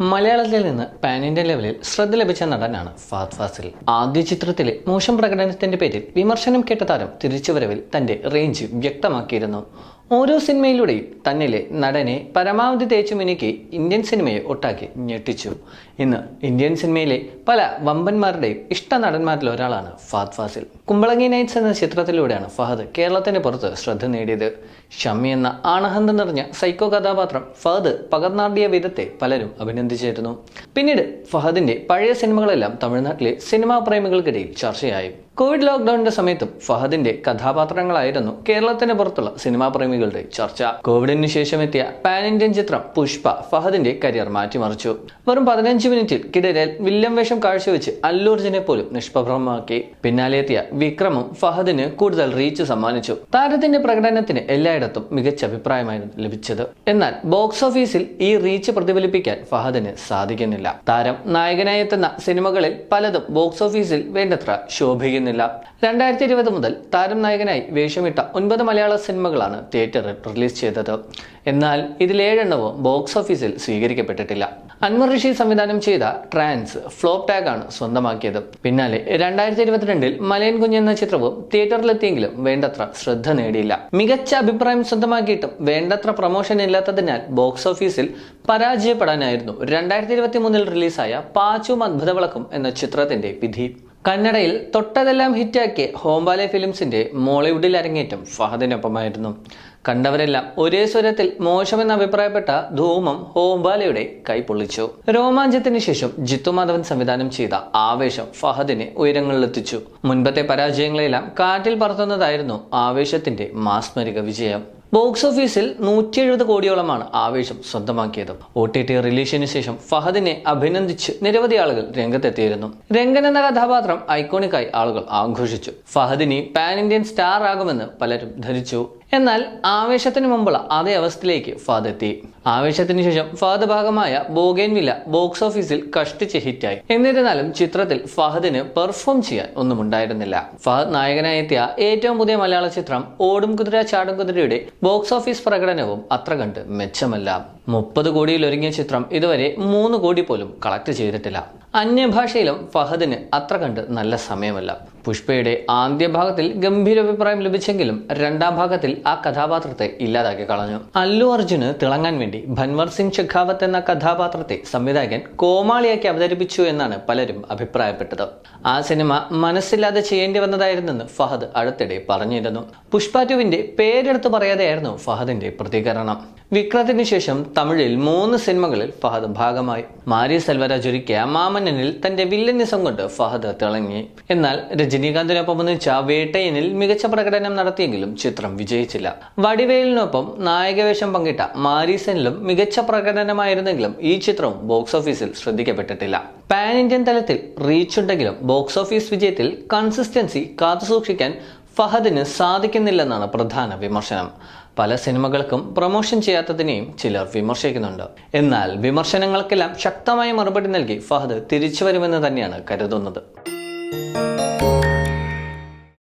മലയാളത്തിൽ നിന്ന് pan Indian ലെവലിൽ ശ്രദ്ധ ലഭിച്ച നടനാണ് ഫാത് ഫാസിൽ. ആദ്യ ചിത്രത്തിലെ മോശം പ്രകടനത്തിന്റെ പേരിൽ വിമർശനം കേട്ട താരം തിരിച്ചുവരവിൽ തന്റെ റേഞ്ച് വ്യക്തമാക്കിയിരുന്നു. ഓരോ സിനിമയിലൂടെയും തന്നിലെ നടനെ പരമാവധി തേച്ചു മിനുക്കി ഇന്ത്യൻ സിനിമയെ ഒട്ടാക്കി ഞെട്ടിച്ചു. ഇന്ന് ഇന്ത്യൻ സിനിമയിലെ പല വമ്പന്മാരുടെയും ഇഷ്ട നടന്മാരിൽ ഒരാളാണ് ഫഹദ് ഫാസിൽ. കുമ്പളങ്ങി നൈറ്റ്സ് എന്ന ചിത്രത്തിലൂടെയാണ് ഫഹദ് കേരളത്തിന് പുറത്ത് ശ്രദ്ധ നേടിയത്. ഷമ്മി എന്ന ആണഹന്ത് നിറഞ്ഞ സൈക്കോ കഥാപാത്രം ഫഹദ് പകർന്നാടിയ വിധത്തെ പലരും അഭിനന്ദിച്ചിരുന്നു. പിന്നീട് ഫഹദിന്റെ പഴയ സിനിമകളെല്ലാം തമിഴ്നാട്ടിലെ സിനിമാ പ്രേമികൾക്കിടയിൽ ചർച്ചയായി. കോവിഡ് ലോക്ക്ഡൌണിന്റെ സമയത്തും ഫഹദിന്റെ കഥാപാത്രങ്ങളായിരുന്നു കേരളത്തിന് പുറത്തുള്ള സിനിമാ പ്രേമികളുടെ ചർച്ച. കോവിഡിന് ശേഷം എത്തിയ പാൻ ഇന്ത്യൻ ചിത്രം പുഷ്പ ഫഹദിന്റെ കരിയർ മാറ്റിമറിച്ചു. വെറും പതിനഞ്ച് മിനിറ്റിൽ കിടരൽ വില്യം വേഷം കാഴ്ചവെച്ച് അല്ലൂർജിനെ പോലും നിഷ്പ്രഭമാക്കി. പിന്നാലെ എത്തിയ വിക്രമും ഫഹദിന് കൂടുതൽ റീച്ച് സമ്മാനിച്ചു. താരത്തിന്റെ പ്രകടനത്തിന് എല്ലായിടത്തും മികച്ച അഭിപ്രായമായിരുന്നു ലഭിച്ചത്. എന്നാൽ ബോക്സ് ഓഫീസിൽ ഈ റീച്ച് പ്രതിഫലിപ്പിക്കാൻ ഫഹദിന് സാധിക്കുന്നില്ല. താരം നായകനായി എത്തുന്ന സിനിമകളിൽ പലതും ബോക്സ് ഓഫീസിൽ വേണ്ടത്ര ശോഭിക്കുന്നില്ല. രണ്ടായിരത്തി ഇരുപത് മുതൽ താരം നായകനായി വേഷമിട്ട ഒൻപത് മലയാള സിനിമകളാണ് തിയേറ്ററിൽ റിലീസ് ചെയ്തത്. എന്നാൽ ഇതിൽ ഏഴെണ്ണവും ബോക്സ് ഓഫീസിൽ സ്വീകരിക്കപ്പെട്ടിട്ടില്ല. അൻവർ ഋഷി സംവിധാനം ചെയ്ത ട്രാൻസ് ഫ്ലോപ്പ് ടാഗാണ് സ്വന്തമാക്കിയത്. പിന്നാലെ രണ്ടായിരത്തി ഇരുപത്തിരണ്ടിൽ മലയൻ കുഞ്ഞ് എന്ന ചിത്രവും തിയേറ്ററിലെത്തിയെങ്കിലും വേണ്ടത്ര ശ്രദ്ധ നേടിയില്ല. മികച്ച അഭിപ്രായം സ്വന്തമാക്കിയിട്ടും വേണ്ടത്ര പ്രൊമോഷൻ ഇല്ലാത്തതിനാൽ ബോക്സ് ഓഫീസിൽ പരാജയപ്പെടാനായിരുന്നു രണ്ടായിരത്തി ഇരുപത്തി മൂന്നിൽ റിലീസായ പാച്ചും അത്ഭുതവിളക്കും എന്ന ചിത്രത്തിന്റെ വിധി. കന്നഡയിൽ തൊട്ടതെല്ലാം ഹിറ്റാക്കിയ ഹോംബാലെ ഫിലിംസിന്റെ മോളിവുഡിൽ അരങ്ങേറ്റം ഫഹദിനൊപ്പമായിരുന്നു. കണ്ടവരെല്ലാം ഒരേ സ്വരത്തിൽ മോശമെന്ന് അഭിപ്രായപ്പെട്ട ധൂമം ഹോംബാലയുടെ കൈപൊള്ളിച്ചു രോമാഞ്ചത്തിന് ശേഷം ജിത്തു മാധവൻ സംവിധാനം ചെയ്ത ആവേശം ഫഹദിനെ ഉയരങ്ങളിലെത്തിച്ചു. മുൻപത്തെ പരാജയങ്ങളെല്ലാം കാറ്റിൽ പറത്തുന്നതായിരുന്നു ആവേശത്തിന്റെ മാസ്മരിക വിജയം. ബോക്സ് ഓഫീസിൽ നൂറ്റി എഴുപത് കോടിയോളമാണ് ആവേശം സ്വന്തമാക്കിയത്. ഒ ടി ടി റിലീസിന് ശേഷം ഫഹദിനെ അഭിനന്ദിച്ച് നിരവധി ആളുകൾ രംഗത്തെത്തിയിരുന്നു. രംഗൻ എന്ന കഥാപാത്രം ഐക്കോണിക്കായി ആളുകൾ ആഘോഷിച്ചു. ഫഹദിനി പാൻ ഇന്ത്യൻ സ്റ്റാർ ആകുമെന്ന് പലരും ധരിച്ചു. എന്നാൽ ആവേശത്തിന് മുമ്പുള്ള അതേ അവസ്ഥയിലേക്ക് ഫഹദ് എത്തി. ആവേശത്തിന് ശേഷം ഫഹദ് ഭാഗമായ ബോഗേൻ വില ബോക്സ് ഓഫീസിൽ കഷ്ടിച്ച് ഹിറ്റായി എന്നിരുന്നാലും ചിത്രത്തിൽ ഫഹദിന് പെർഫോം ചെയ്യാൻ ഒന്നും ഉണ്ടായിരുന്നില്ല. ഫഹദ് നായകനായി എത്തിയ ഏറ്റവും പുതിയ മലയാള ചിത്രം ഓടും കുതിര ചാടും കുതിരയുടെ ബോക്സ് ഓഫീസ് പ്രകടനവും അത്ര കണ്ട് മെച്ചമല്ല. മുപ്പത് കോടിയിൽ ഒരുങ്ങിയ ചിത്രം ഇതുവരെ മൂന്ന് കോടി പോലും കളക്ട് ചെയ്തിട്ടില്ല. അന്യഭാഷയിലും ഫഹദിന് അത്ര കണ്ട് നല്ല സമയമല്ല. പുഷ്പയുടെ ആദ്യ ഭാഗത്തിൽ ഗംഭീര അഭിപ്രായം ലഭിച്ചെങ്കിലും രണ്ടാം ഭാഗത്തിൽ ആ കഥാപാത്രത്തെ ഇല്ലാതാക്കി കളഞ്ഞു. അല്ലു അർജുന് തിളങ്ങാൻ വേണ്ടി ഭൻവർ സിംഗ് ഷെഖാവത്ത് എന്ന കഥാപാത്രത്തെ സംവിധായകൻ കോമാളിയാക്കി അവതരിപ്പിച്ചു എന്നാണ് പലരും അഭിപ്രായപ്പെട്ടത്. ആ സിനിമ മനസ്സില്ലാതെ ചെയ്യേണ്ടി വന്നതായിരുന്നെന്ന് ഫഹദ് അടുത്തിടെ പറഞ്ഞിരുന്നു. പുഷ്പ ടുവിന്റെ പേരെടുത്ത് പറയാതെയായിരുന്നു ഫഹദിന്റെ പ്രതികരണം. വിക്രത്തിന് ശേഷം തമിഴിൽ മൂന്ന് സിനിമകളിൽ ഫഹദ് ഭാഗമായി. മാരി സെൽവരാജ് ഒരുക്കിയ മാമന്നനിൽ തന്റെ വില്ലനിസം കൊണ്ട് ഫഹദ് തിളങ്ങി. എന്നാൽ രജനീകാന്തിനൊപ്പം ഒന്നിച്ച വേട്ടയനിൽ മികച്ച പ്രകടനം നടത്തിയെങ്കിലും ചിത്രം വിജയിച്ചില്ല. വടിവേലിനൊപ്പം നായകവേഷം പങ്കിട്ട മാരീസനിലും മികച്ച പ്രകടനമായിരുന്നെങ്കിലും ഈ ചിത്രവും ബോക്സ് ഓഫീസിൽ ശ്രദ്ധിക്കപ്പെട്ടിട്ടില്ല. പാൻ ഇന്ത്യൻ തലത്തിൽ റീച്ച് ഉണ്ടെങ്കിലും ബോക്സ് ഓഫീസ് വിജയത്തിൽ കൺസിസ്റ്റൻസി കാത്തുസൂക്ഷിക്കാൻ ഫഹദിന് സാധിക്കുന്നില്ലെന്നാണ് പ്രധാന വിമർശനം. പല സിനിമകൾക്കും പ്രൊമോഷൻ ചെയ്യാത്തതിനെയും ചിലർ വിമർശിക്കുന്നുണ്ട്. എന്നാൽ വിമർശനങ്ങൾക്കെല്ലാം ശക്തമായ മറുപടി നൽകി ഫഹദ് തിരിച്ചു വരുമെന്ന് തന്നെയാണ് കരുതുന്നത്.